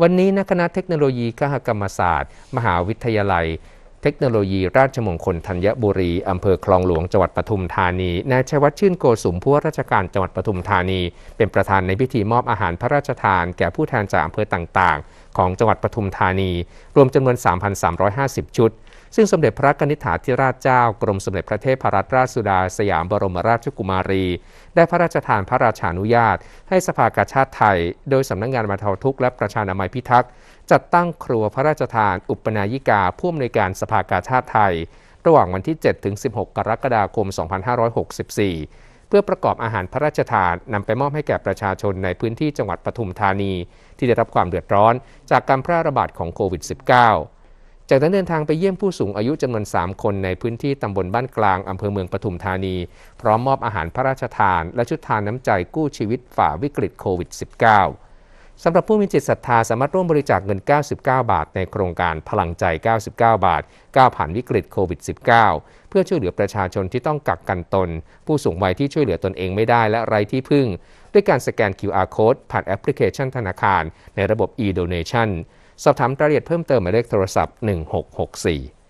วันนี้นักคณะเทคโนโลยีคหกรรมศาสตร์ มหาวิทยาลัย เทคโนโลยีราชมงคลธัญบุรี อำเภอคลองหลวงจังหวัดปทุมธานีนายชัยวัฒน์ชื่นโกสุมผู้ว่าราชการจังหวัดปทุมธานี เป็นประธานในพิธีมอบอาหารพระราชทาน แก่ผู้แทนจากอำเภอต่างๆ ของจังหวัดปทุมธานี รวมจำนวน 3,350 ชุด ซึ่งสมเด็จพระกนิษฐาธิราชเจ้ากรมสมเด็จพระเทพรัตนราชสุดาสยามบรมราชกุมารี ได้พระราชทานพระราชานุญาต ให้สภากาชาติไทย โดยสำนักงานบรรเทาทุกข์และประชานามัยพิทักษ์จัดตั้งครัวพระราชทาน อุปนายิกาผู้อำนวยการสภากาชาติไทย ระหว่างวันที่ 7 ถึง 16 กรกฎาคม 2564 เพื่อประกอบอาหารพระราชทานนำไปมอบให้แก่ประชาชนในพื้นที่จังหวัดปทุมธานี ที่ได้รับความเดือดร้อนจากการแพร่ระบาดของโควิด -19 จากนั้นเดินทางไปเยี่ยมผู้สูงอายุจำนวน 3 คนในพื้นที่ตำบลบ้านกลางอำเภอเมืองปทุมธานี พร้อมมอบอาหารพระราชทาน และชุดทานน้ำใจกู้ชีวิตฝ่าวิกฤตโควิด -19 สำหรับผู้มีจิตศรัทธาสามารถร่วมบริจาคเงิน 99 บาท ในโครงการพลังใจ 99 บาทก้าวผ่านวิกฤตโควิด -19 เพื่อช่วยเหลือประชาชนที่ต้องกักกันตน ผู้สูงวัยที่ช่วยเหลือตนเองไม่ได้และไร้ที่พึ่ง ด้วยการสแกน QR code ผ่านแอปพลิเคชันธนาคาร ในระบบ e-donation สอบถามรายละเอียดเพิ่มเติมหมายเลขโทรศัพท์ 1664